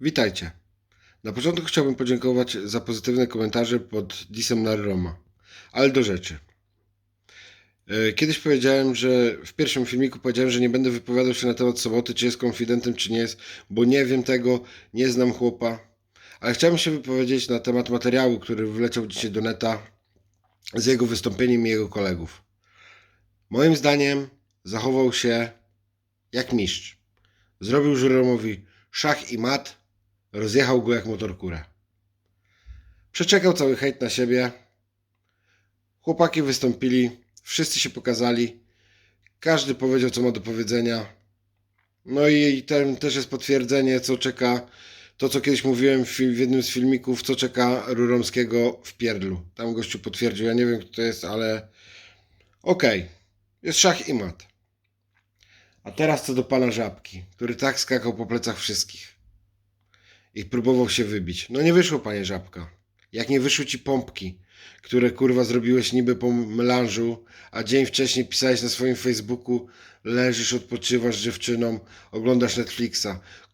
Witajcie. Na początku chciałbym podziękować za pozytywne komentarze pod disem na Roma. Ale do rzeczy. E, Kiedyś powiedziałem, że w pierwszym filmiku powiedziałem, że nie będę wypowiadał się na temat soboty, czy jest konfidentem, czy nie jest, bo nie wiem tego, nie znam chłopa. Ale chciałem się wypowiedzieć na temat materiału, który wleciał dzisiaj do neta z jego wystąpieniem i jego kolegów. Moim zdaniem zachował się jak mistrz. Zrobił Żeromowi szach i mat, rozjechał go jak motorkurę. Przeczekał cały hejt na siebie. Chłopaki wystąpili, wszyscy się pokazali. Każdy powiedział, co ma do powiedzenia. No i ten też jest potwierdzenie, co czeka, to co kiedyś mówiłem w, jednym z filmików, co czeka Ruromskiego w Pierdlu. Tam gościu potwierdził, ja nie wiem kto to jest, ale okej, jest szach i mat. A teraz co do pana Żabki, który tak skakał po plecach wszystkich i próbował się wybić. No nie wyszło, panie Żabka. Jak nie wyszły ci pompki, które kurwa zrobiłeś niby po melanżu, a dzień wcześniej pisałeś na swoim Facebooku, leżysz, odpoczywasz dziewczyną, oglądasz Netflixa.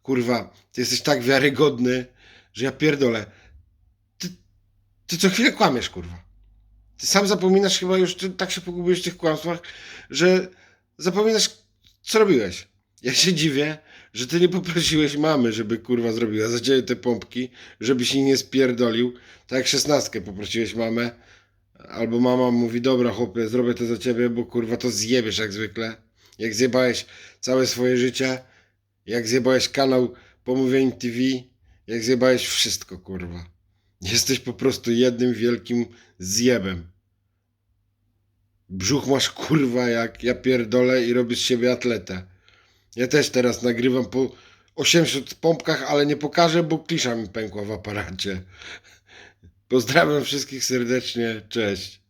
Kurwa, ty jesteś tak wiarygodny, że ja pierdolę. Ty, ty co chwilę kłamiesz, kurwa. Ty sam zapominasz chyba już, ty tak się pogubiłeś w tych kłamstwach, że zapominasz, co robiłeś. Ja się dziwię, że ty nie poprosiłeś mamy, żeby kurwa zrobiła za ciebie te pompki, żebyś jej nie spierdolił. Tak jak szesnastkę poprosiłeś mamę, albo mama mówi, dobra chłopie, zrobię to za ciebie, bo kurwa to zjebiesz jak zwykle. Jak zjebałeś całe swoje życie, jak zjebałeś kanał Pomówień TV, jak zjebałeś wszystko, kurwa. Jesteś po prostu jednym wielkim zjebem. Brzuch masz kurwa jak ja pierdolę i robisz z siebie atletę. Ja też teraz nagrywam po 800 pompkach, ale nie pokażę, bo klisza mi pękła w aparacie. Pozdrawiam wszystkich serdecznie, cześć.